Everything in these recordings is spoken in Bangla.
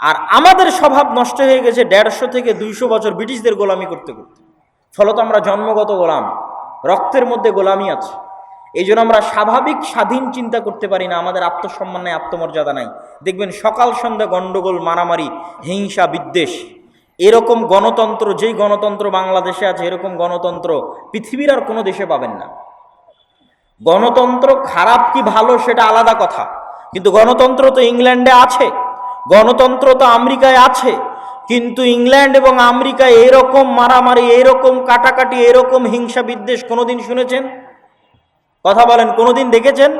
আর আমাদের স্বভাব নষ্ট হয়ে গেছে দেড়শো থেকে দুইশো বছর ব্রিটিশদের গোলামি করতে করতে। ফলত আমরা জন্মগত গোলাম, রক্তের মধ্যে গোলামি আছে। এই জন্য আমরা স্বাভাবিক স্বাধীন চিন্তা করতে পারি না, আমাদের আত্মসম্মান নাই, আত্মমর্যাদা নাই। দেখবেন সকাল সন্ধ্যা গণ্ডগোল মারামারি, হিংসা, বিদ্বেষ, এরকম গণতন্ত্র, যেই গণতন্ত্র বাংলাদেশে আছে, এরকম গণতন্ত্র পৃথিবীর আর কোনো দেশে পাবেন না। গণতন্ত্র খারাপ কি ভালো সেটা আলাদা কথা, কিন্তু গণতন্ত্র তো ইংল্যান্ডে আছে। গণতন্ত্র তো আমেরিকায় আছে, কিন্তু ইংল্যান্ড এবং আমেরিকায় এরকম মারামারি, এরকম কাটাকাটি, এরকম হিংসা বিদ্বেষ কোনোদিন শুনেছেন? কথা বলেন, কোনোদিন দেখেছেন?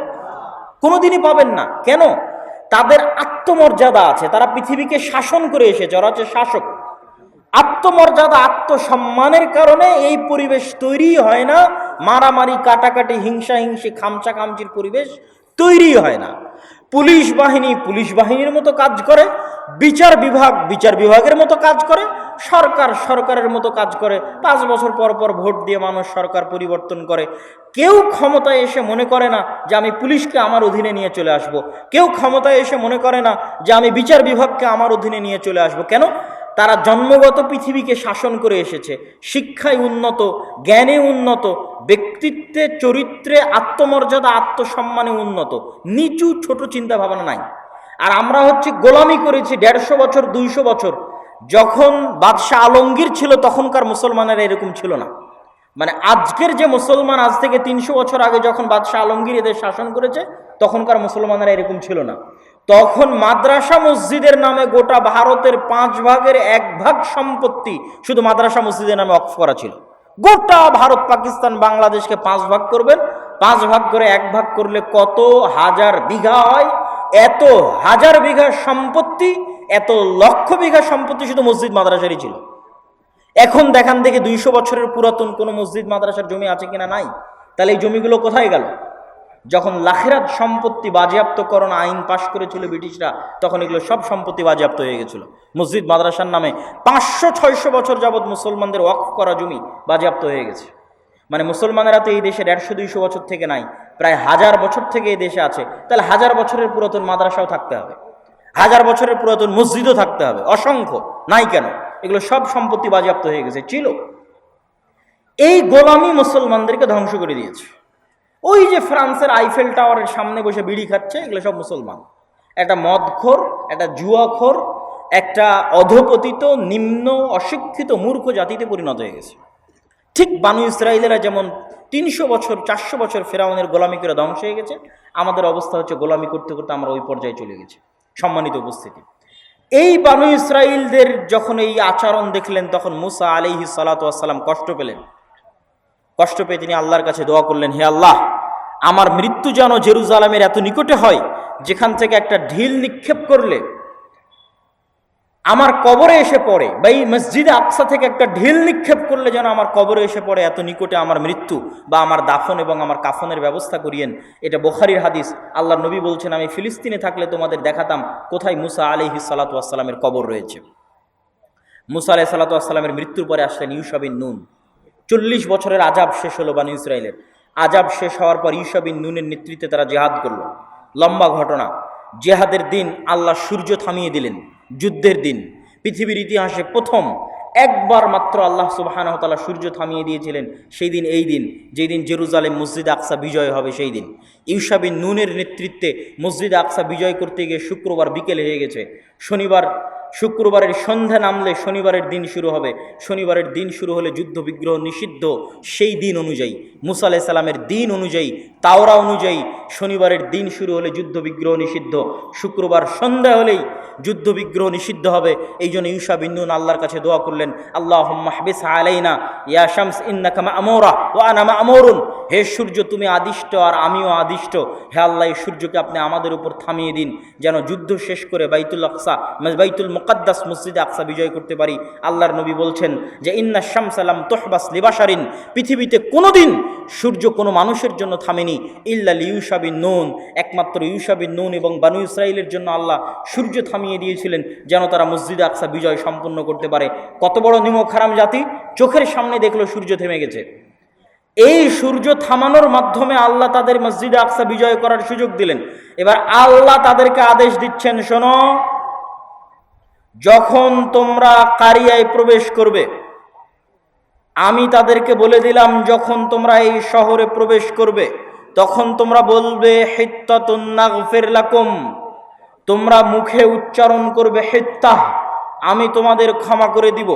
কোনোদিনই পাবেন না। কেন? তাদের আত্মমর্যাদা আছে, তারা পৃথিবীকে শাসন করে এসেছে, ওরা হচ্ছে শাসক। আত্মমর্যাদা, আত্মসম্মানের কারণে এই পরিবেশ তৈরি হয় না, মারামারি, কাটাকাটি, হিংসা, হিংসি, খামচা, খামচির পরিবেশ তৈরি হয় না। পুলিশ বাহিনী পুলিশ বাহিনীর মতো কাজ করে, বিচার বিভাগ বিচার বিভাগের মতো কাজ করে, সরকার সরকারের মতো কাজ করে, পাঁচ বছর পর পর ভোট দিয়ে মানুষ সরকার পরিবর্তন করে। কেউ ক্ষমতায় এসে মনে করে না যে আমি পুলিশকে আমার অধীনে নিয়ে চলে আসব। কেউ ক্ষমতায় এসে মনে করে না যে আমি বিচার বিভাগকে আমার অধীনে নিয়ে চলে আসব। কেন? তারা জন্মগত পৃথিবীকে শাসন করে এসেছে। শিক্ষায় উন্নত, জ্ঞানে উন্নত, ব্যক্তিত্বে, চরিত্রে আত্মমর্যাদা, আত্মসম্মানে উন্নত। নিচু, ছোট চিন্তা ভাবনা নাই। আর আমরা হচ্ছে গোলামি করেছি দেড়শো বছর, দুইশো বছর। যখন বাদশাহ আলমগীর ছিল, তখনকার মুসলমানেরা এরকম ছিল না। মানে আজকের যে মুসলমান আজ থেকে তিনশো বছর আগে যখন বাদশাহ আলমগীর এদের শাসন করেছে, তখনকার মুসলমানেরা এরকম ছিল না। তখন মাদ্রাসা মসজিদের নামে গোটা ভারতের পাঁচ ভাগের এক ভাগ সম্পত্তি শুধু মাদ্রাসা মসজিদের নামে অক্ষ করা ছিল। গোটা ভারত, পাকিস্তান, বাংলাদেশকে পাঁচ ভাগ করবেন। পাঁচ ভাগ করে এক ভাগ করলে কত? হাজার বিঘা হয়। এত হাজার বিঘা সম্পত্তি, এত লক্ষ বিঘা সম্পত্তি শুধু মসজিদ মাদ্রাসারই ছিল। এখন দেখান দেখে দুইশো বছরের পুরাতন কোনো মসজিদ মাদ্রাসার জমি আছে কিনা নাই? তাহলে এই জমিগুলো কোথায় গেল? যখন লাখেরাত সম্পত্তি বাজেয়াপ্তকরণ আইন পাশ করেছিল ব্রিটিশরা, তখন এগুলো সব সম্পত্তি বাজেয়াপ্ত হয়ে গেছিল। মসজিদ, মাদ্রাসার নামে পাঁচশো, ছয়শো বছর যাবৎ মুসলমানদের ওয়াকফ করা জমি বাজেয়াপ্ত হয়ে গেছে। মানে মুসলমানেরা তো এই দেশে দেড়শো, দুইশো বছর থেকে নাই, প্রায় হাজার বছর থেকে এই দেশে আছে। তাহলে হাজার বছরের পুরাতন মাদ্রাসাও থাকতে হবে। হাজার বছরের পুরাতন মসজিদও থাকতে হবে। অসংখ্য। নাই কেন? এগুলো সব সম্পত্তি বাজেয়াপ্ত হয়ে গেছে। ছিল। এই গোলামি মুসলমানদেরকে ধ্বংস করে দিয়েছে। ওই যে ফ্রান্সের আইফেল টাওয়ারের সামনে বসে বিড়ি খাচ্ছে, এগুলো সব মুসলমান। একটা মদখোর, একটা জুয়াখোর, একটা অধপতিত, নিম্ন, অশিক্ষিত, মূর্খ জাতিতে পরিণত হয়ে গেছে। ঠিক বানু ইসরায়েলেরা যেমন তিনশো বছর, চারশো বছর ফেরাউনের গোলামি করে ধ্বংস হয়ে গেছে, আমাদের অবস্থা হচ্ছে গোলামি করতে করতে আমরা ওই পর্যায়ে চলে গেছি, সম্মানিত উপস্থিতি। এই বানু ইসরায়েলদের যখন এই আচরণ দেখলেন, তখন মুসা আলিহি সালাতাম কষ্ট পেলেন। কষ্ট পেয়ে তিনি আল্লাহর কাছে দোয়া করলেন, হে আল্লাহ, আমার মৃত্যু যেন জেরুজালামের এত নিকটে হয়, যেখান থেকে একটা ঢিল নিক্ষেপ করলে, আমার কবরে এসে পড়ে বা এই মসজিদে আকসা থেকে একটা ঢিল নিক্ষেপ করলে যেন আমার কবরে এসে পড়ে এত নিকটে আমার মৃত্যু বা আমার দাফন এবং আমার কাফনের ব্যবস্থা করিয়েন। এটা বোখারির হাদিস। আল্লাহ নবী বলছেন, আমি ফিলিস্তিনে থাকলে তোমাদের দেখাতাম কোথায় মুসা আলিহি সালাতামের কবর রয়েছে। মুসা আলাহি সাল্লাতামের মৃত্যুর পরে আসলেন ইউসাবিন নুন। চল্লিশ বছরের আজাব শেষ হলো বানু ইসরায়েলের আজাব শেষ হওয়ার পর ইউসাবিন নুনের নেতৃত্বে তারা জেহাদ করল। লম্বা ঘটনা। জেহাদের দিন আল্লাহ সূর্য থামিয়ে দিলেন। যুদ্ধের দিন। পৃথিবীর ইতিহাসে প্রথম একবার মাত্র আল্লাহ সুবাহানহতালা সূর্য থামিয়ে দিয়েছিলেন সেই দিন, এই দিন। যেই দিন জেরুজালেম মসজিদ আকসা বিজয় হবে সেই দিন। ইউসাবিন নুনের নেতৃত্বে মসজিদ আকসা বিজয় করতে গিয়ে শুক্রবার বিকেল হয়ে গেছে। শনিবার শুক্রবারের সন্ধ্যা নামলে শনিবারের দিন শুরু হবে। শনিবারের দিন শুরু হলে যুদ্ধ বিগ্রহ নিষিদ্ধ। সেই দিন অনুযায়ী, মুসা আলাহ সাল্লামের দিন অনুযায়ী, তাওরা অনুযায়ী শনিবারের দিন শুরু হলে যুদ্ধ বিগ্রহ নিষিদ্ধ। শুক্রবার সন্ধ্যা হলেই যুদ্ধ বিগ্রহ নিষিদ্ধ হবে। এই জন্য ইউসা বিন্দুন আল্লাহর কাছে দোয়া করলেন আল্লাহ মাহবিস আলাইনা, ইয়া শামস ইন্নাকামা আমৌরা ও আনামা আমরুন হে সূর্য, তুমি আদিষ্ট আর আমিও আদিষ্ট। হে আল্লাহ, এই সূর্যকে আপনি আমাদের উপর থামিয়ে দিন, যেন যুদ্ধ শেষ করে বাইতুল আকসা, বাইতুল মোকাদ্দাস মসজিদে আকসা বিজয় করতে পারি। আল্লাহর নবী বলছেন যে, ইন্না শামসালাম তোহবাস লিবাসারিন পৃথিবীতে কোনো দিন সূর্য কোনো মানুষের জন্য থামেনি। ইল্লা ইউসাবিন নুন, একমাত্র ইউসাবিন নুন এবং বানু ইসরায়েলের জন্য আল্লাহ সূর্য থামিয়ে দিয়েছিলেন যেন তারা মসজিদে আকসা বিজয় সম্পন্ন করতে পারে। কত বড় নিমক হারাম জাতি, চোখের সামনে দেখল সূর্য থেমে গেছে। এই সূর্য থামানোর মাধ্যমে আল্লাহ তাদের মসজিদে আকসা বিজয় করার সুযোগ দিলেন। এবার আল্লাহ তাদেরকে আদেশ দিচ্ছেন, শোনো যখন তোমরা কারিয়ায় প্রবেশ করবে, আমি তাদেরকে বলে দিলাম, যখন তোমরা এই শহরে প্রবেশ করবে, তখন তোমরা বলবে লাকুম। তোমরা মুখে উচ্চারণ করবে হিত্তাহ আমি তোমাদের ক্ষমা করে দিব।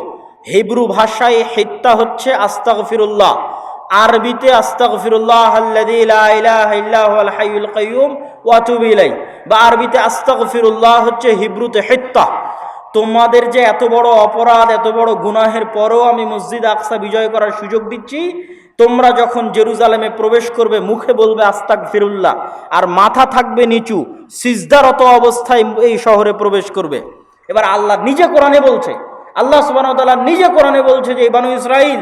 হিব্রু ভাষায় হিত্তা হচ্ছে আস্তাক ফিরুল্লাহ আরবিতে আস্তাক ফিরুল্লাহ বা আরবিতে আস্তাক ফিরুল্লাহ হচ্ছে হিব্রুতে হিত্তা। তোমাদের যে এত বড় অপরাধ, এত বড় গুনাহের পরও আমি মসজিদ আকসা বিজয় করার সুযোগ দিচ্ছি, তোমরা যখন জেরুজালেমে প্রবেশ করবে, মুখে বলবে আস্তাক ফিরুল্লাহ আর মাথা থাকবে নিচু, সিজদারত অবস্থায় এই শহরে প্রবেশ করবে। এবার আল্লাহ নিজে কোরআনে বলছে, আল্লাহ সুবাহতাল্লাহ নিজে কোরআনে বলছে যে এই বানু ইসরাইল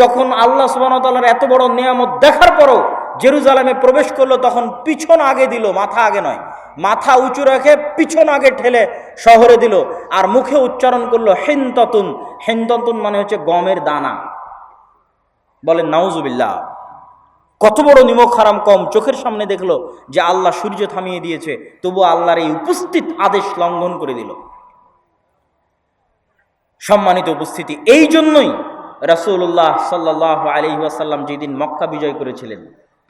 যখন আল্লাহ সুবাহতাল্লাহর এত বড় নিয়ামত দেখার পরও জেরুজালেমে প্রবেশ করল, তখন পিছন আগে দিল, মাথা আগে নয়। মাথা উঁচু রেখে পিছন আগে ঠেলে শহরে দিল আর মুখে উচ্চারণ করল হেন্ততুন। হেন্ততুন মানে হচ্ছে গমের দানা। বলেন নাউজুবিল্লাহ। কত বড় নিমক হারাম কম চোখের সামনে দেখল যে আল্লাহ সূর্য থামিয়ে দিয়েছে তবু আল্লাহর এই উপস্থিত আদেশ লঙ্ঘন করে দিল। সম্মানিত উপস্থিতি, এই জন্যই রাসুল্লাহ সাল্লাহ আলি ওয়াসাল্লাম যেদিন মক্কা বিজয় করেছিলেন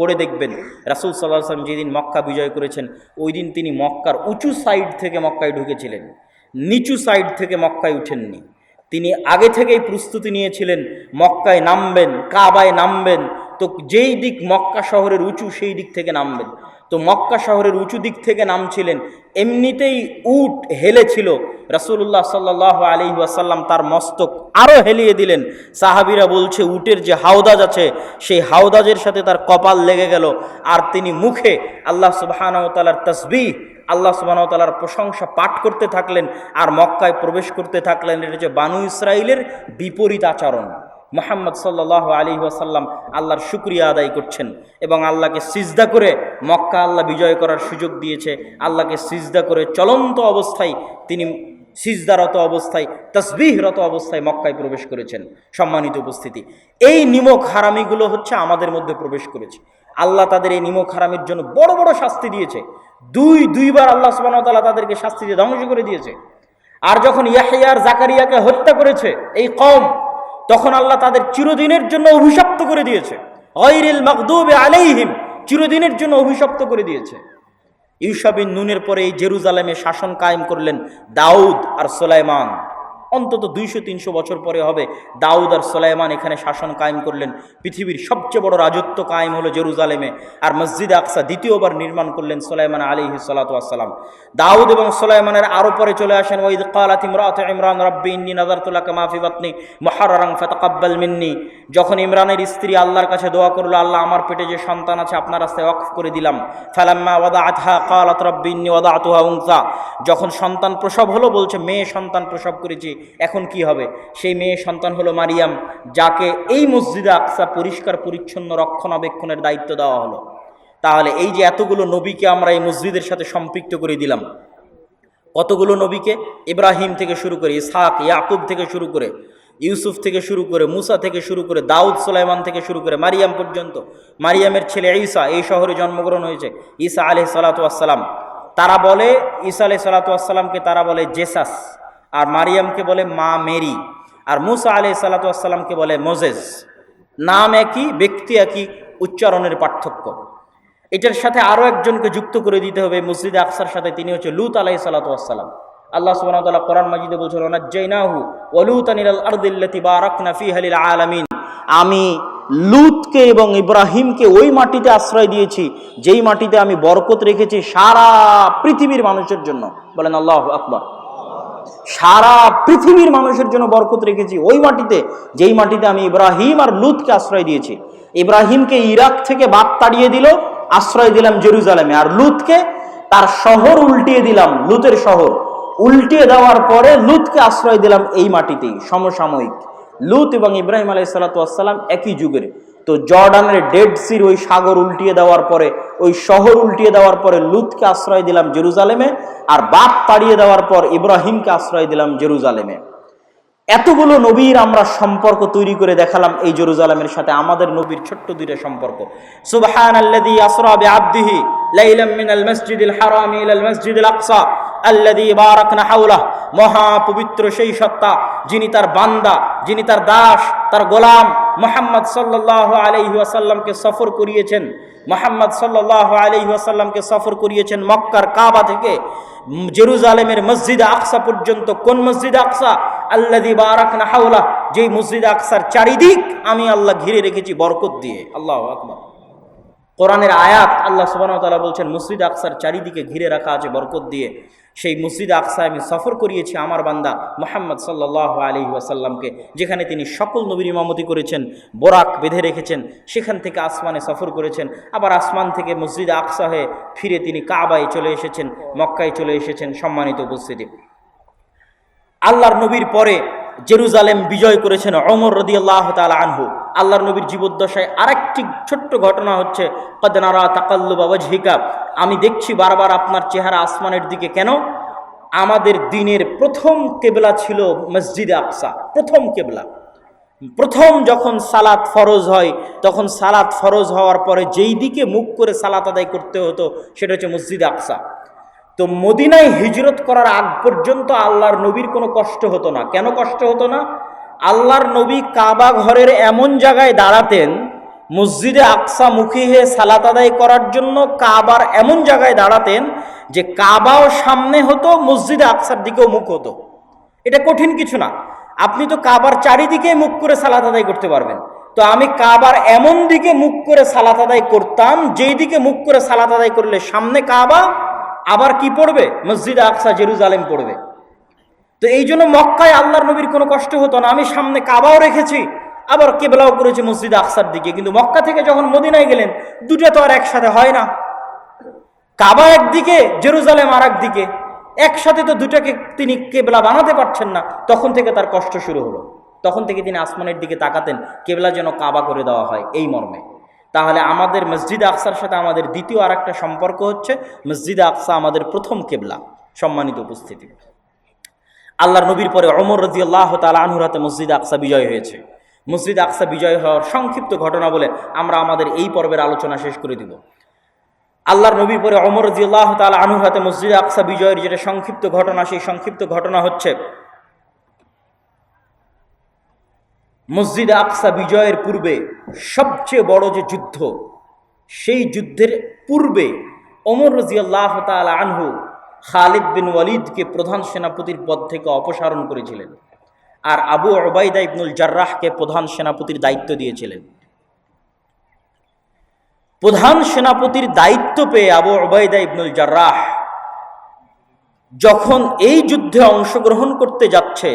পড়ে দেখবেন। রাসুল সাল্লাহ আসলাম যেদিন মক্কা বিজয় করেছেন, ওই দিন তিনি মক্কার উঁচু সাইড থেকে মক্কায় ঢুকেছিলেন। নিচু সাইড থেকে মক্কায় উঠেননি। তিনি আগে থেকেই প্রস্তুতি নিয়েছিলেন, মক্কায় নামবেন, কাবায় নামবেন। তো যেই দিক মক্কা শহরের উঁচু, সেই দিক থেকে নামবেন। তো মক্কা শহরের উঁচু দিক থেকে নামছিলেন। এমনিতেই উট হেলেছিল। রাসুল্লাহ সাল্লাহ আলি ওয়াসাল্লাম তার মস্তক আরও হেলিয়ে দিলেন। সাহাবিরা বলছে, উটের যে হাওদাজ আছে, সেই হাওদাজের সাথে তার কপাল লেগে গেল। আর তিনি মুখে আল্লাহ সুবাহানতালার তসবি আল্লাহ সুবাহতালার প্রশংসা পাঠ করতে থাকলেন। আর মক্কায় প্রবেশ করতে থাকলেন, এটা হচ্ছে বানু ইসরায়েলের বিপরীত আচরণ। মোহাম্মদ সাল্লাহ আলী ওয়াসাল্লাম আল্লাহর শুক্রিয়া আদায় করছেন এবং আল্লাহকে সিজদা করে মক্কা আল্লাহ বিজয় করার সুযোগ দিয়েছে। আল্লাহকে সিজদা করে চলন্ত অবস্থায় তিনি সিজদারত অবস্থায়, তসবিহরত অবস্থায় মক্কায় প্রবেশ করেছেন। সম্মানিত উপস্থিতি, এই নিমক হারামিগুলো হচ্ছে আমাদের মধ্যে প্রবেশ করেছে। আল্লাহ তাদের এই নিমক হারামির জন্য বড় বড় শাস্তি দিয়েছে। দুই, দুইবার আল্লাহ সুবাহতাল্লাহ তাদেরকে শাস্তি দিয়ে ধ্বংস করে দিয়েছে। আর যখন ইয়াহিয়ার জাকারিয়াকে হত্যা করেছে, এই কম তখন আল্লাহ তাদের চিরদিনের জন্য অভিশপ্ত করে দিয়েছে। অইরিল মকদুবে আলাইহিম, চিরদিনের জন্য অভিশপ্ত করে দিয়েছে। ইউসাবিন নুনের পরে এই জেরুজালেমে শাসন কায়েম করলেন দাউদ আর সোলাইমান। অন্তত দুইশো, তিনশো বছর পরে হবে। দাউদ আর সোলাইমান এখানে শাসন কায়েম করলেন। পৃথিবীর সবচেয়ে বড় রাজত্ব কায়েম হলো জেরুজালেমে। আর মসজিদ আকসা দ্বিতীয়বার নির্মাণ করলেন সোলাইমান আলী সালাতাম দাউদ এবং সোলাইমানের আরও পরে চলে আসেন ওইদ কালাত ইমরাত ইমরান রব্বি ইন্নি নাজারতুল্লাহ মাফি বাতনি মহারাং ফতকাব্বাল মিন্নি। যখন ইমরানের স্ত্রী আল্লাহর কাছে দোয়া করল, আল্লাহ, আমার পেটে যে সন্তান আছে, আপনার রাস্তায় অক্ফ করে দিলাম। ফালাম্মা ওয়াদা আথা কালাত রব্বি ওয়াদা আতুহা উংসা যখন সন্তান প্রসব হলো, বলছে, মেয়ে সন্তান প্রসব করেছি। এখন কি হবে? সেই মেয়ে সন্তান হলো মারিয়াম, যাকে এই মসজিদে আকসা পরিষ্কার, পরিচ্ছন্ন, রক্ষণাবেক্ষণের দায়িত্ব দেওয়া হলো। তাহলে এই যে এতগুলো নবীকে আমরা এই মসজিদের সাথে সম্পৃক্ত করে দিলাম, কতগুলো নবীকে? ইব্রাহিম থেকে শুরু করে ইসাক ইয়াকুব থেকে শুরু করে ইউসুফ থেকে শুরু করে মুসা থেকে শুরু করে দাউদ, সুলাইমান থেকে শুরু করে মারিয়াম পর্যন্ত। মারিয়ামের ছেলে ঈসা, এই শহরে জন্মগ্রহণ হয়েছে। ঈসা আলহ সালাতাম তারা বলে, ঈসা আলহ সালাতামকে তারা বলে জেসাস। আর মারিয়ামকে বলে মা মেরি, আর মুসা আলি সাল্লাতামকে বলে মোজেজ নাম একই, ব্যক্তি একই, উচ্চারণের পার্থক্য। এটার সাথে আরও একজনকে যুক্ত করে দিতে হবে মসজিদে আকসার সাথে, তিনি হচ্ছে লুত আলাই সাল্লাতাম আল্লাহ সুবাহতাল্লাহ কোরআন মাজিদে বলছিল আমি লুতকে এবং ইব্রাহিমকে ওই মাটিতে আশ্রয় দিয়েছি, যেই মাটিতে আমি বরকত রেখেছি সারা পৃথিবীর মানুষের জন্য। বলেন আল্লাহ আকবর। সারা পৃথিবীর মানুষের জন্য বরকত রেখেছি। ওই মাটিতে, যেই মাটিতে আমি ইব্রাহিম আর লুতকে আশ্রয় দিয়েছি। ইব্রাহিমকে ইরাক থেকে বাদ তাড়িয়ে দিল, আশ্রয় দিলাম জেরুজালেমে। আর লুতকে তার শহর উল্টিয়ে দিলাম, লুতের শহর। উল্টিয়ে দেওয়ার পরে লুতকে আশ্রয় দিলাম এই মাটিতেই, সমসাময়িক। লুত এবং ইব্রাহিম আলাই সালাতাম একই যুগের। তো জর্ডানের ডেড সির ওই সাগর উল্টিয়ে দেওয়ার পরে, ওই শহর উল্টিয়ে দেওয়ার পরে লুতকে আশ্রয় দিলাম জেরুজালেমে আর বাপ তাড়িয়ে দেওয়ার পর ইব্রাহিমকে আশ্রয় দিলাম জেরুজালেমে। এতগুলো নবীর আমরা সম্পর্ক তৈরি করে দেখালাম এই জেরুজালেমের সাথে, আমাদের নবীর ছোট্ট দুইটা সম্পর্ক। সুবহান আল্লাযী আসরা বিআবদিহি লাইলাম মিনাল মাসজিদিল হারামি ইলাল মাসজিদিল আকসা। আল্লাদি বারাকনা হাউলাহ মহা পবিত্র সেই সত্তা, যিনি তার বান্দা, যিনি তার দাস, তার গোলাম মোহাম্মদ সাল্লাহ আলাইহি ওয়াসাল্লামকে সফর করিয়েছেন। মোহাম্মদ সাল্লাহ আলাইহি ওয়াসাল্লামকে সফর করিয়েছেন মক্কার কাবা থেকে। জেরুজালেমের মসজিদ আকসা পর্যন্ত। কোন মসজিদ আকসা? আল্লাদি বারাকনা হাউলা যেই মসজিদ আকসার চারিদিক আমি আল্লাহ ঘিরে রেখেছি বরকত দিয়ে। আল্লাহ আকবার। কোরআনের আয়াত আল্লাহ সুবাহ তালা বলছেন, মসজিদ আকসার চারিদিকে ঘিরে রাখা আছে বরকত দিয়ে। সেই মসজিদ আকসা আমি সফর করিয়েছি আমার বান্দা মোহাম্মদ সাল্লাহ আলী ওয়াসাল্লামকে, যেখানে তিনি সকল নবীর ইমামতি করেছেন, বোরাক বেঁধে রেখেছেন, সেখান থেকে আসমানে সফর করেছেন, আবার আসমান থেকে মসজিদ আকসা হয়ে ফিরে তিনি কাবায় চলে এসেছেন, মক্কায় চলে এসেছেন সম্মানিত উপস্থিতি। আল্লাহর নবীর পরে জেরুজালেম বিজয় করেছেন অমর রদি আল্লাহ তালা আনহু। আল্লাহর নবীর জীবদ্দশায় আরেকটি ছোট্ট ঘটনা হচ্ছে কদনারা তাকাল্লু বাবাজহিকা আমি দেখছি বারবার আপনার চেহারা আসমানের দিকে কেন? আমাদের দিনের প্রথম কেবলা ছিল মসজিদে আকসা, প্রথম কেবলা। প্রথম যখন সালাত ফরজ হয়, তখন সালাত ফরজ হওয়ার পরে যেই দিকে মুখ করে সালাত আদায় করতে হতো, সেটা হচ্ছে মসজিদ আকসা। তো মদিনায় হিজরত করার আগ পর্যন্ত আল্লাহর নবীর কোনো কষ্ট হতো না। কেন কষ্ট হতো না? আল্লাহর নবী কাবা ঘরের এমন জায়গায় দাঁড়াতেন, মসজিদে আকসা মুখী হয়ে সালাত আদায় করার জন্য কাবার এমন জায়গায় দাঁড়াতেন যে কাবাও সামনে হতো, মসজিদে আকসার দিকেও মুখ হতো। এটা কঠিন কিছু না। আপনি তো কাবার চারিদিকে মুখ করে সালাত আদায় করতে পারবেন। তো আমি কাবার এমন দিকে মুখ করে সালাত আদায় করতাম, যেই দিকে মুখ করে সালাত আদায় করলে সামনে কাবা আবার কি পড়বে? মসজিদ আকসা জেরুজালেম পড়বে। তো এই জন্য মক্কায় আল্লাহর নবীর কোনো কষ্ট হতো না। আমি সামনে কাবাও রেখেছি, আবার কেবলাও করেছি মসজিদ আকসার দিকে। কিন্তু মক্কা থেকে যখন মদিনায় গেলেন, দুটো তো আর একসাথে হয় না। কাবা একদিকে, জেরুজালেম আর একদিকে একসাথে তো দুটাকে তিনি কেবলা বানাতে পারছেন না। তখন থেকে তার কষ্ট শুরু হলো। তখন থেকে তিনি আসমানের দিকে তাকাতেন, কেবলা যেন কাবা করে দেওয়া হয় এই মর্মে। তাহলে আমাদের মসজিদ আকসার সাথে আমাদের দ্বিতীয় আর একটা সম্পর্ক হচ্ছে মসজিদ আকসা আমাদের প্রথম কেবলা, সম্মানিত উপস্থিতি। আল্লাহর নবীর পরে অমর রাজি আল্লাহ তালা আনহুর হাতে মসজিদ আকসা বিজয় হয়েছে। মসজিদ আকসা বিজয় হওয়ার সংক্ষিপ্ত ঘটনা বলে আমরা আমাদের এই পর্বের আলোচনা শেষ করে দিব। আল্লাহর নবীর পরে অমর রাজি আল্লাহ তালা আনহুর হাতে মসজিদ আকসা বিজয়ের যেটা সংক্ষিপ্ত ঘটনা, সেই সংক্ষিপ্ত ঘটনা হচ্ছে মসজিদ আকসা বিজয়ের পূর্বে সবচেয়ে বড় যে যুদ্ধ, সেই যুদ্ধের পূর্বে অমর রাজিয়াল্লাহ তালা আনহু খালিদ বিন ওয়ালিদকে প্রধান সেনাপতির পদ থেকে অপসারণ করেছিলেন আর আবু ওবায়দা ইবনুল জার্রাহকে প্রধান সেনাপতির দায়িত্ব দিয়েছিলেন। প্রধান সেনাপতির দায়িত্ব পেয়ে আবু ওবায়দা ইবনুল জার্রাহ যখন এই যুদ্ধে অংশগ্রহণ করতে যাচ্ছে,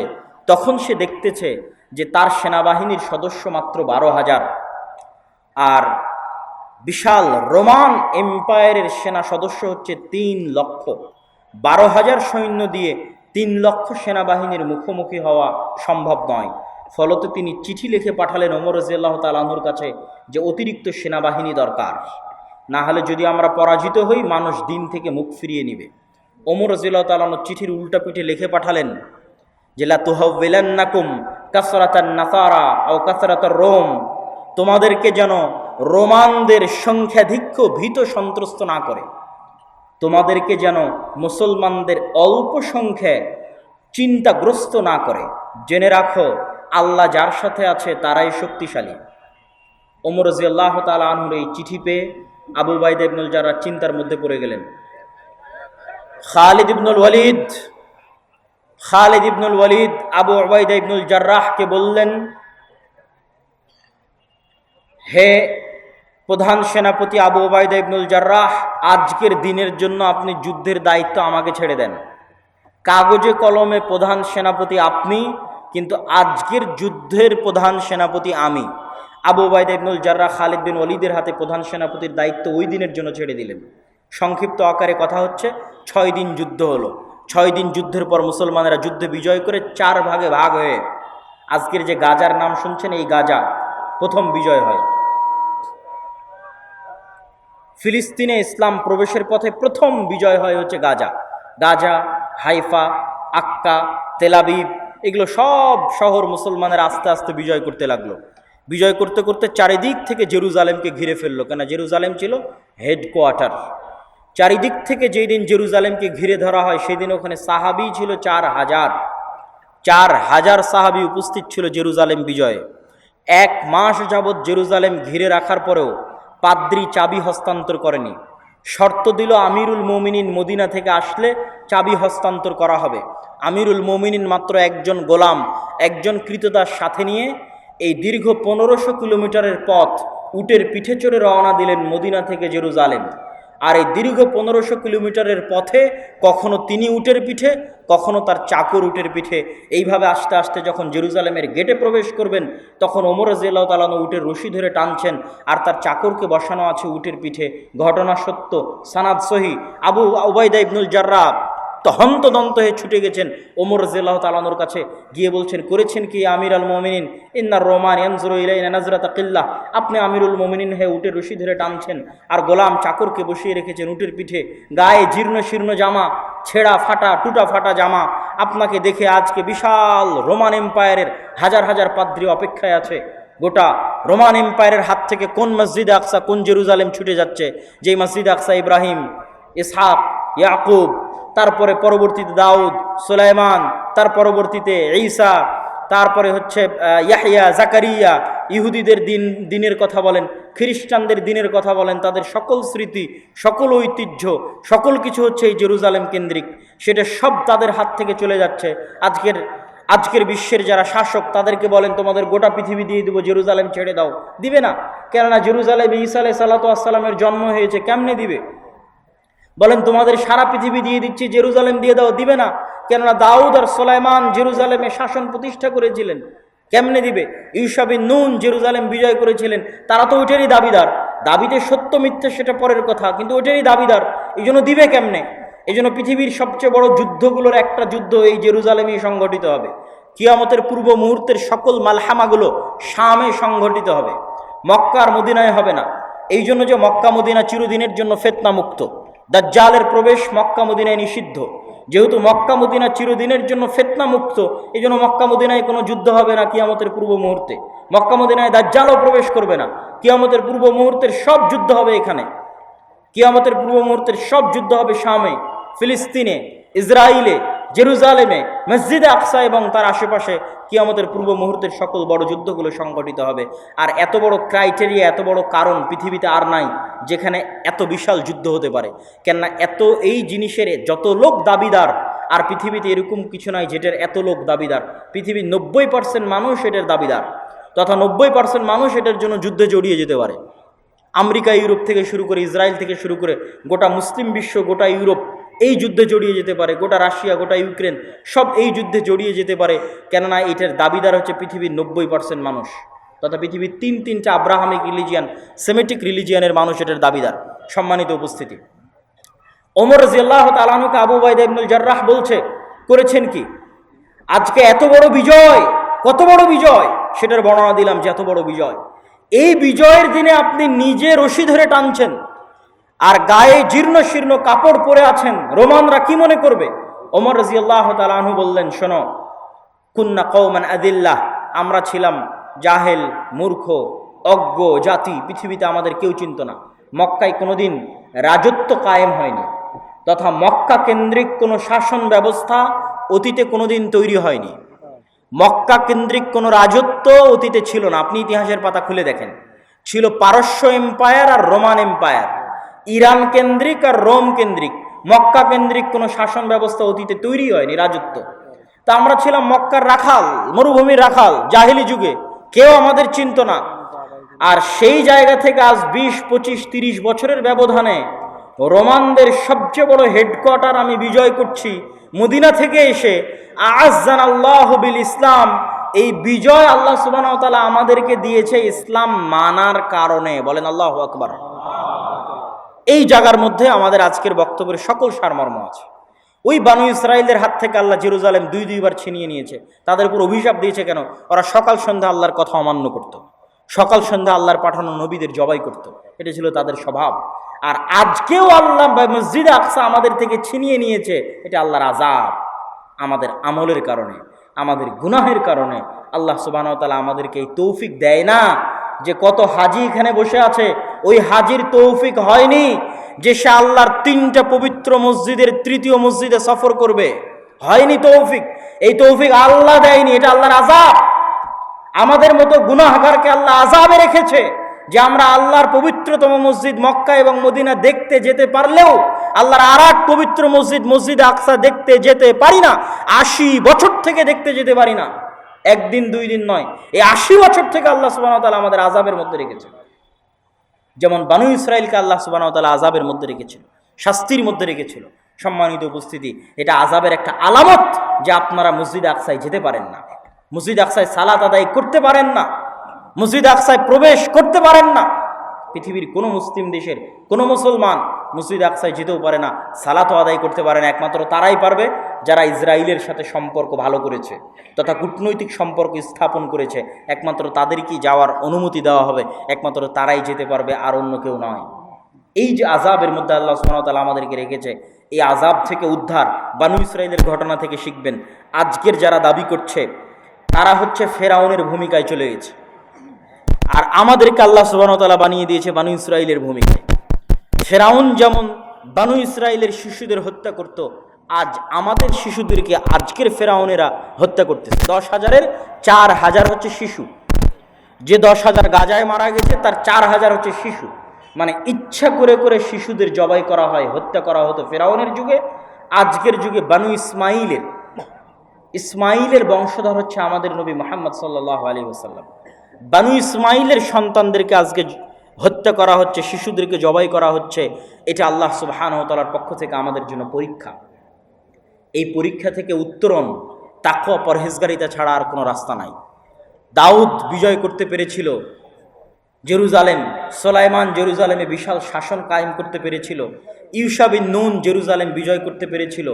তখন সে দেখতেছে যে তার সেনাবাহিনীর সদস্য মাত্র বারো হাজার। আর বিশাল রোমান এম্পায়ারের সেনা সদস্য হচ্ছে তিন লক্ষ। বারো হাজার সৈন্য দিয়ে তিন লক্ষ সেনাবাহিনীর মুখোমুখি হওয়া সম্ভব নয়। ফলত তিনি চিঠি লিখে পাঠালেন ওমর রাজিয়াল্লাহ তালাহুর কাছে যে অতিরিক্ত সেনাবাহিনী দরকার। না হলে যদি আমরা পরাজিত হই, মানুষ দিন থেকে মুখ ফিরিয়ে নিবে। ওমর রাজিয়াল্লাহ তালানোর চিঠির উল্টা পিঠে লিখে পাঠালেন জেলা তুহবিলান্নাকুম কাসরাতান নাসারা ও কাসরাতার রোম, তোমাদেরকে যেন রোমানদের সংখ্যাধিক্য ভীত সন্ত্রস্ত না করে। তোমাদেরকে যেন মুসলমানদের অল্প সংখ্যায় চিন্তাগ্রস্ত না করে। জেনে রাখো, আল্লাহ যার সাথে আছে তারাই শক্তিশালী। ওমর রাজি আল্লাহ তালা আনহুর এই চিঠি পেয়ে আবু বাইদ ইবনুল যারা চিন্তার মধ্যে পড়ে গেলেন। খালিদ ইবনুল ওয়ালিদ খালিদ ইবনুল ওয়ালিদ আবু ওবায়দা ইবনুল জার্রাহকে বললেন, হে প্রধান সেনাপতি আবু ওবায়দা ইবনুল জার্রাহ, আজকের দিনের জন্য আপনি যুদ্ধের দায়িত্ব আমাকে ছেড়ে দেন। কাগজে কলমে প্রধান সেনাপতি আপনি, কিন্তু আজকের যুদ্ধের প্রধান সেনাপতি আমি। আবু ওবায়দা ইবনুল জার্রাহ খালিদ বিন ওয়ালিদের হাতে প্রধান সেনাপতির দায়িত্ব ওই দিনের জন্য ছেড়ে দিলেন। সংক্ষিপ্ত আকারে কথা হচ্ছে, ছয় দিন যুদ্ধ হলো। ছয় দিন যুদ্ধের পর মুসলমানেরা যুদ্ধে বিজয় করে চার ভাগে ভাগ হয়ে আজকের যে গাজার নাম শুনছেন, এই গাজা প্রথম বিজয় হয়। ফিলিস্তিনে ইসলাম প্রবেশের পথে প্রথম বিজয় হয় হচ্ছে গাজা। গাজা, হাইফা, আক্কা তেলাবিব এগুলো সব শহর মুসলমানের আস্তে আস্তে বিজয় করতে লাগল। বিজয় করতে করতে চারিদিক থেকে জেরুজালেমকে ঘিরে ফেলল। কেন? জেরুজালেম ছিল হেডকোয়ার্টার। চারিদিক থেকে যেই দিন জেরুজালেমকে ঘিরে ধরা হয় সেদিন ওখানে সাহাবি ছিল চার হাজার। চার হাজার সাহাবি উপস্থিত ছিল জেরুজালেম বিজয়ে। এক মাস যাবৎ জেরুজালেম ঘিরে রাখার পরেও পাদ্রি চাবি হস্তান্তর করেনি। শর্ত দিল আমিরুল মোমিনিন মদিনা থেকে আসলে চাবি হস্তান্তর করা হবে। আমিরুল মোমিনিন মাত্র একজন গোলাম, একজন কৃতদাস সাথে নিয়ে এই দীর্ঘ পনেরোশো কিলোমিটারের পথ উটের পিঠে চড়ে রওনা দিলেন মদিনা থেকে জেরুজালেম। আর এই দীর্ঘ পনেরোশো কিলোমিটারের পথে কখনো তিনি উটের পিঠে, কখনো তার চাকর উটের পিঠে। এইভাবে আস্তে আস্তে যখন জেরুজালেমের গেটে প্রবেশ করবেন, তখন ওমর রাজিয়াল্লাহ তালানো উটের রশি ধরে টানছেন আর তার চাকরকে বসানো আছে উটের পিঠে। ঘটনা সত্য, সানাদ সহি। আবু ওবায়দা ইবনুল জার্রা হন্তদন্ত হয়ে ছুটে গেছেন ওমর রাজিয়াল্লাহ তালানোর কাছে। গিয়ে বলছেন, করেছেন কি আমির আল মোমিনিন? ইন্নার রোমান ইয়ানজুরু ইলাইনা নাজরাতা কিল্লা। আপনি আমিরুল মোমিনিন হয়ে উটের রশি ধরে টানছেন আর গোলাম চাকরকে বসিয়ে রেখেছেন উটের পিঠে। গায়ে জীর্ণ শীর্ণ জামা, ছেঁড়া ফাটা, টুটা ফাটা জামা। আপনাকে দেখে আজকে বিশাল রোমান এম্পায়ারের হাজার হাজার পাদ্রী অপেক্ষায় আছে। গোটা রোমান এম্পায়ারের হাত থেকে কোন মসজিদ আকসা, কোন জেরুজালেম ছুটে যাচ্ছে? যেই মসজিদ আকসা ইব্রাহিম, ইসহাক, ইয়াকুব তারপরে পরবর্তীতে দাউদ, সুলাইমান, তার পরবর্তীতে ঈসা, তারপরে হচ্ছে ইয়াহিয়া জাকারিয়া, ইহুদিদের দিন, দিনের কথা বলেন, খ্রিস্টানদের দিনের কথা বলেন, তাদের সকল স্মৃতি, সকল ঐতিহ্য, সকল কিছু হচ্ছে এই জেরুজালেম কেন্দ্রিক। সেটা সব তাদের হাত থেকে চলে যাচ্ছে। আজকের আজকের বিশ্বের যারা শাসক, তাদেরকে বলেন, তোমাদের গোটা পৃথিবী দিয়ে দেবো, জেরুজালেম ছেড়ে দাও। দিবে না। কেননা জেরুজালেমে ঈসা আলাই সাল্লাতু আসসালামের জন্ম হয়েছে, কেমনে দিবে? বলেন, তোমাদের সারা পৃথিবী দিয়ে দিচ্ছি, জেরুজালেম দিয়ে দাও। দিবে না। কেননা দাউদ আর সোলাইমান জেরুজালেমে শাসন প্রতিষ্ঠা করেছিলেন। কেমনে দিবে? ইউসাবিন নুন জেরুজালেম বিজয় করেছিলেন। তারা তো ওইটারই দাবিদার। দাবিতে সত্য মিথ্যে সেটা পরের কথা, কিন্তু ওইটারই দাবিদার। এই জন্য দিবে কেমনে? এই জন্য পৃথিবীর সবচেয়ে বড় যুদ্ধগুলোর একটা যুদ্ধ এই জেরুজালেমেই সংগঠিত হবে। কিয়ামতের পূর্ব মুহূর্তের সকল মালহামাগুলো শামে সংগঠিত হবে। মক্কার মদিনায় হবে না। এই জন্য যে মক্কা মদিনা চিরদিনের জন্য ফেতনা মুক্ত দাজ্জালের প্রবেশ মক্কা মদিনায় নিষিদ্ধ। যেহেতু মক্কা মদিনা চিরদিনের জন্য ফেতনা মুক্ত এই জন্য মক্কা মদিনায় কোনো যুদ্ধ হবে না কিয়ামতের পূর্ব মুহূর্তে। মক্কা মদিনায় দাজ্জালও প্রবেশ করবে না। কিয়ামতের পূর্ব মুহূর্তের সব যুদ্ধ হবে এখানে। কিয়ামতের পূর্ব মুহূর্তের সব যুদ্ধ হবে শামে, ফিলিস্তিনে ইসরায়েলে জেরুজালেমে, মসজিদে আকসা এবং তার আশেপাশে কিয়ামতের পূর্ব মুহূর্তের সকল বড় যুদ্ধগুলো সংগঠিত হবে। আর এত বড় ক্রাইটেরিয়া, এত বড় কারণ পৃথিবীতে আর নাই, যেখানে এত বিশাল যুদ্ধ হতে পারে। কেননা এত এই জিনিসের যত লোক দাবিদার, আর পৃথিবীতে এরকম কিছু নাই যেটার এত লোক দাবিদার। পৃথিবীর নব্বই পার্সেন্ট মানুষ এটার দাবিদার, তথা নব্বই পার্সেন্ট মানুষ এটার জন্য যুদ্ধে জড়িয়ে যেতে পারে। আমেরিকা, ইউরোপ থেকে শুরু করে ইসরায়েল থেকে শুরু করে গোটা মুসলিম বিশ্ব, গোটা ইউরোপ এই যুদ্ধে জড়িয়ে যেতে পারে, গোটা রাশিয়া, গোটা ইউক্রেন, সব এই যুদ্ধে জড়িয়ে যেতে পারে। কেননা এটার দাবিদার হচ্ছে পৃথিবীর নব্বই পার্সেন্ট মানুষ, তথা পৃথিবীর তিন তিনটা আব্রাহামিক রিলিজিয়ান সেমেটিক রিলিজিয়ানের মানুষ এটার দাবিদার। সম্মানিত উপস্থিতি। ওমর রাজিয়াল্লাহ তালানুকে আবু বাইদা ইবনুল জার্রাহ বলছে, করেছেন কি? আজকে এত বড় বিজয়, কত বড় বিজয়? সেটার বর্ণনা দিলাম যে এত বড় বিজয়। এই বিজয়ের দিনে আপনি নিজে রশি ধরে টানছেন। আর গায়ে জীর্ণ শীর্ণ কাপড় পরে আছেন, রোমানরা কি মনে করবে? ওমর রাজিয়াল্লাহ তালাহু বললেন, শোনো, কুন্না কৌমান আদিল্লাহ, আমরা ছিলাম জাহেল, মূর্খ, অজ্ঞ জাতি, পৃথিবীতে আমাদের কেউ চিনত না। মক্কায় কোনোদিন রাজত্ব কায়েম হয়নি, তথা মক্কা কেন্দ্রিক কোনো শাসন ব্যবস্থা অতীতে কোনোদিন তৈরি হয়নি। মক্কা কেন্দ্রিক কোনো রাজত্ব অতীতে ছিল না। আপনি ইতিহাসের পাতা খুলে দেখেন। ছিল পারস্য এম্পায়ার আর রোমান এম্পায়ার। ইরান কেন্দ্রিক আর রোম কেন্দ্রিক। মক্কা কেন্দ্রিক কোনো শাসন ব্যবস্থা অতীতে তৈরি হয়নি, রাজত্ব। তা আমরা ছিলাম মক্কার রাখাল, মরুভূমির রাখাল, জাহিলি যুগে। কেউ আমাদের চিনত না। আর সেই জায়গা থেকে আজ বিশ, পঁচিশ, তিরিশ বছরের ব্যবধানে রোমানদের সবচেয়ে বড় হেডকোয়ার্টার আমি বিজয় করছি মদিনা থেকে এসে আজান আল্লাহ বিল ইসলাম। এই বিজয় আল্লাহ সুবাহ আমাদেরকে দিয়েছে ইসলাম মানার কারণে। বলেন আল্লাহ আকবার। এই জায়গার মধ্যে আমাদের আজকের বক্তব্যের সকল সারমর্ম আছে। ওই বানু ইসরায়েলদের হাত থেকে আল্লাহ জেরুজালেম দুই দুইবার ছিনিয়ে নিয়েছে। তাদের উপর অভিশাপ দিয়েছে কেন? ওরা সকাল সন্ধ্যা আল্লাহর কথা অমান্য করত। সকাল সন্ধ্যা আল্লাহর পাঠানো নবীদের জবাই করত। এটা ছিল তাদের স্বভাব। আর আজকেও আল্লাহ মসজিদ আকসা আমাদের থেকে ছিনিয়ে নিয়েছে, এটা আল্লাহর আজাব আমাদের আমলের কারণে, আমাদের গুনাহের কারণে আল্লাহ সুবাহ তালা আমাদেরকে এই তৌফিক দেয় না। যে কত হাজি এখানে বসে আছে, ওই হাজির তৌফিক হয়নি যে সে আল্লাহর তিনটা পবিত্র মসজিদের তৃতীয় মসজিদে সফর করবে। হয়নি তৌফিক। এই তৌফিক আল্লাহ দেয়নি, এটা আল্লাহর আজাব আমাদের মতো গুনাহগারকে আল্লাহ আজাবে রেখেছে যে আমরা আল্লাহর পবিত্রতম মসজিদ মক্কা এবং মদিনা দেখতে যেতে পারলেও, আল্লাহর আর এক পবিত্র মসজিদ মসজিদ আকসা দেখতে যেতে পারি না, আশি বছর থেকে দেখতে যেতে পারি না। একদিন, দুই দিন নয়। এই আশি বছর থেকে আল্লাহ সুবাহ তালা আমাদের আজাবের মধ্যে রেখেছে যেমন বানু ইসরায়েলকে আল্লাহ সুবাহ তালা আজাবের মধ্যে রেখেছিল, শাস্তির মধ্যে রেখেছিল। সম্মানিত উপস্থিতি, এটা আজাবের একটা আলামত যে আপনারা মসজিদ আকসায় যেতে পারেন না। মসজিদ আকসায় সালাত আদায় করতে পারেন না। মসজিদ আকসায় প্রবেশ করতে পারেন না। পৃথিবীর কোনো মুসলিম দেশের, কোনো মুসলমান মসজিদ আকসায় যেতেও পারে না, সালাতও আদায় করতে পারে না, একমাত্র তারাই পারবে যারা ইসরায়েলের সাথে সম্পর্ক ভালো করেছে, তথা কূটনৈতিক সম্পর্ক স্থাপন করেছে, একমাত্র তাদেরকেই যাওয়ার অনুমতি দেওয়া হবে, একমাত্র তারাই যেতে পারবে আর অন্য কেউ নয়। এই যে আজাবের মধ্যে আল্লাহ সুমতাল আমাদেরকে রেখেছে, এই আজাব থেকে উদ্ধার বানু ইসরায়েলের ঘটনা থেকে শিখবেন। আজকের যারা দাবি করছে, তারা হচ্ছে ফেরাউনের ভূমিকায় চলে গেছে। আর আমাদেরকে আল্লাহ সুবাহতালা বানিয়ে দিয়েছে বানু ইসরায়েলের ভূমিকায়। ফেরাউন যেমন বানু ইসরায়েলের শিশুদের হত্যা করত, আজ আমাদের শিশুদেরকে আজকের ফেরাউনেরা হত্যা করতেছে। দশ হাজারের চার হাজার হচ্ছে শিশু। যে দশ হাজার গাজায় মারা গেছে, তার চার হাজার হচ্ছে শিশু। মানে ইচ্ছা করে করে শিশুদের জবাই করা হয়, হত্যা করা হতো ফেরাউনের যুগে। আজকের যুগে বানু ইসমাইলের ইসমাইলের বংশধর হচ্ছে আমাদের নবী মোহাম্মদ সাল্লাহ আলী ওসাল্লাম বানু ইসমাইলের সন্তানদেরকে আজকে হত্যা করা হচ্ছে, শিশুদেরকে জবাই করা হচ্ছে, এটা আল্লাহ সুবাহানতালার পক্ষ থেকে আমাদের জন্য পরীক্ষা। এই পরীক্ষা থেকে উত্তরণ তাকুয়া পরহেজগারিতা ছাড়া আর কোনো রাস্তা নাই। দাউদ বিজয় করতে পেরেছিল, জেরুজালেম, সোলাইমান জেরুজালেমে বিশাল শাসন কায়েম করতে পেরেছিল ইউসাবিন নুন জেরুজালেম বিজয় করতে পেরেছিল,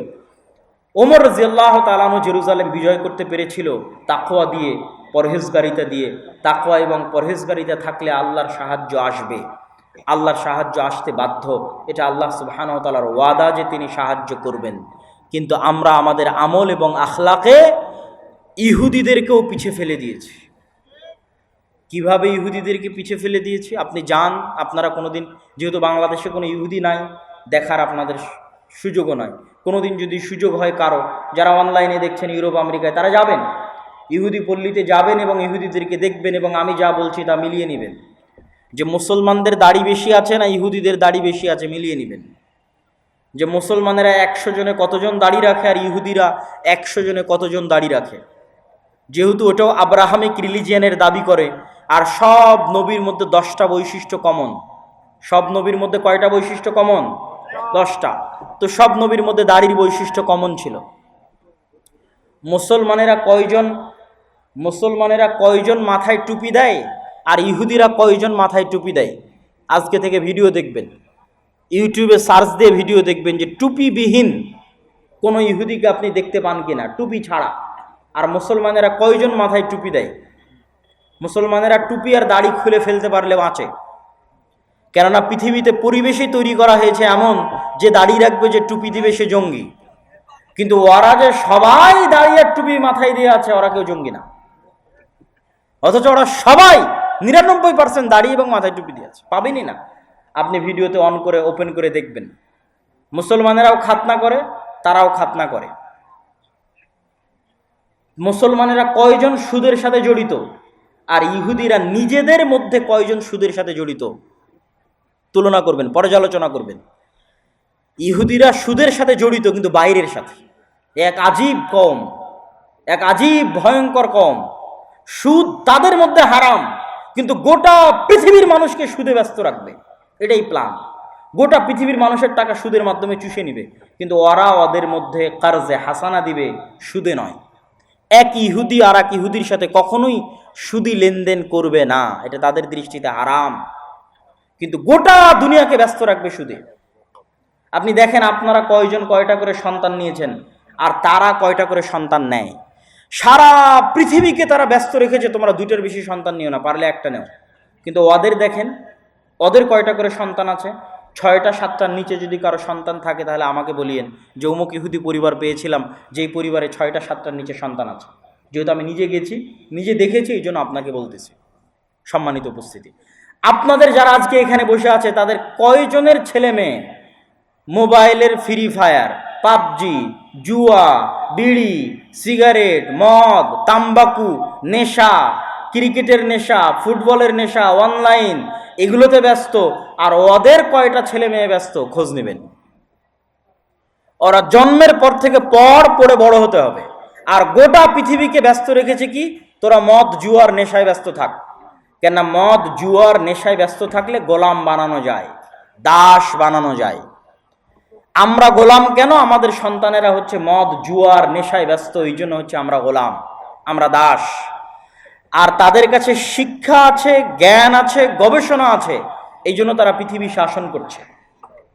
ওমর রাজিয়াল্লাহ তালানু জেরুজালেম বিজয় করতে পেরেছিল তাকোয়া দিয়ে। পরহেজগারিতা দিয়ে তাকোয়া এবং পরহেজগারিতা থাকলে আল্লাহর সাহায্য আসবে। আল্লাহর সাহায্য আসতে বাধ্য। এটা আল্লাহ সুবাহানতালার ওয়াদা যে তিনি সাহায্য করবেন। কিন্তু আমরা আমাদের আমল এবং আখলাকে ইহুদিদেরকেও পিছে ফেলে দিয়েছি। কীভাবে ইহুদিদেরকে পিছে ফেলে দিয়েছি? আপনি যান, আপনারা কোনোদিন, যেহেতু বাংলাদেশে কোনো ইহুদি নাই, দেখার আপনাদের সুযোগও নাই। কোনোদিন যদি সুযোগ হয় কারও, যারা অনলাইনে দেখছেন ইউরোপ, আমেরিকায়, তারা যাবেন। ইহুদি পল্লীতে যাবেন এবং ইহুদিদেরকে দেখবেন এবং আমি যা বলছি তা মিলিয়ে নেবেন। যে মুসলমানদের দাড়ি বেশি আছে না ইহুদিদের দাড়ি বেশি আছে মিলিয়ে নেবেন। যে মুসলমানেরা একশো জনে কতজন দাড়ি রাখে আর ইহুদিরা একশো জনে কতজন দাড়ি রাখে। যেহেতু ওটাও আব্রাহামিক রিলিজিয়ানের দাবি করে, আর সব নবীর মধ্যে দশটা বৈশিষ্ট্য কমন সব নবীর মধ্যে কয়টা বৈশিষ্ট্য কমন দশটা। তো সব নবীর মধ্যে দাড়ির বৈশিষ্ট্য কমন ছিল। মুসলমানেরা কয়জন মুসলমানেরা কয়জন মাথায় টুপি দেয় আর ইহুদিরা কয়জন মাথায় টুপি দেয়? আজকে থেকে ভিডিও দেখবেন। ইউটিউবে সার্চ দিয়ে ভিডিও দেখবেন যে টুপিবিহীন কোনো ইহুদিকে আপনি দেখতে পান কিনা, টুপি ছাড়া। আর মুসলমানেরা কয়জন মাথায় টুপি দেয়? মুসলমানেরা টুপি আর দাড়ি খুলে ফেলতে পারলে বাঁচে। কেননা পৃথিবীতে পরিবেশই তৈরি করা হয়েছে এমন যে দাড়ি রাখবে যে টুপি দিবে সে জঙ্গি। কিন্তু ওরা যে সবাই দাঁড়িয়ে টুপি মাথায় দিয়ে আছে, ওরা কেউ জঙ্গি না। অথচ ওরা সবাই নিরানব্বই পার্সেন্ট দাঁড়িয়ে এবং মাথায় টুপি দিয়ে আছে। পাবেনই না। আপনি ভিডিওতে অন করে, ওপেন করে দেখবেন। মুসলমানেরাও খাতনা করে, তারাও খাতনা করে। মুসলমানেরা কয়জন সুদের সাথে জড়িত? আর ইহুদিরা নিজেদের মধ্যে কয়জন সুদের সাথে জড়িত? তুলনা করবেন, পর্যালোচনা করবেন। ইহুদিরা সুদের সাথে জড়িত, কিন্তু বাইরের সাথে। এক আজীব কম, এক আজীব ভয়ঙ্কর কম। সুদ তাদের মধ্যে হারাম, কিন্তু গোটা পৃথিবীর মানুষকে সুদে ব্যস্ত রাখবে। এটাই প্ল্যান গোটা পৃথিবীর মানুষের টাকা সুদের মাধ্যমে চুষে নিবে, কিন্তু ওরা ওদের মধ্যে কার্জে হাসানা দিবে সুদে নয়। এক ইহুদি আর এক ইহুদির সাথে কখনোই সুদি লেনদেন করবে না, এটা তাদের দৃষ্টিতে হারাম। কিন্তু গোটা দুনিয়াকে ব্যস্ত রাখবে সুদে। আপনি দেখেন আপনারা কয়জন কয়টা করে সন্তান নিয়েছেন, আর তারা কয়টা করে সন্তান নেয়? সারা পৃথিবীকে তারা ব্যস্ত রেখেছে, তোমরা দুইটার বেশি সন্তান নিও না, পারলে একটা নেও। কিন্তু ওদের দেখেন, ওদের কয়টা করে সন্তান আছে? ছয়টা সাতটার নিচে যদি কারও সন্তান থাকে, তাহলে আমাকে বলিয়েন যে, অমুক ইহুদি পরিবার পেয়েছিলাম, যেই পরিবারে ছয়টা, সাতটার নিচে সন্তান আছে। যেহেতু আমি নিজে গেছি, নিজে দেখেছি, এই জন্য আপনাকে বলতেছি। সম্মানিত উপস্থিতি। আপনাদের যারা আজকে এখানে বসে আছে, তাদের কয়জনের ছেলে মেয়ে? মোবাইলের ফ্রি ফায়ার, পাবজি, জুয়া, বিড়ি, সিগারেট, মদ, তাম্বাকু, নেশা, ক্রিকেটের নেশা, ফুটবলের নেশা, অনলাইন, এগুলোতে ব্যস্ত। আর ওদের কয়টা ছেলে মেয়ে ব্যস্ত, খোঁজ নেবেন। ওরা জন্মের পর থেকে পর পড়ে বড় হতে হবে। আর গোটা পৃথিবীকে ব্যস্ত রেখেছে কি? তোরা মদ জুয়ার নেশায় ব্যস্ত থাক। কেন মদ জুয়ার নেশায় ব্যস্ত থাকলে গোলাম বানানো যায়, দাস বানানো যায়। আমরা গোলাম কেন? আমাদের সন্তানেরা হচ্ছে মদ, জুয়ার নেশায় ব্যস্ত, এই জন্য হচ্ছে আমরা গোলাম, আমরা দাস। আর তাদের কাছে শিক্ষা আছে, জ্ঞান আছে, গবেষণা আছে, এই জন্য তারা পৃথিবী শাসন করছে।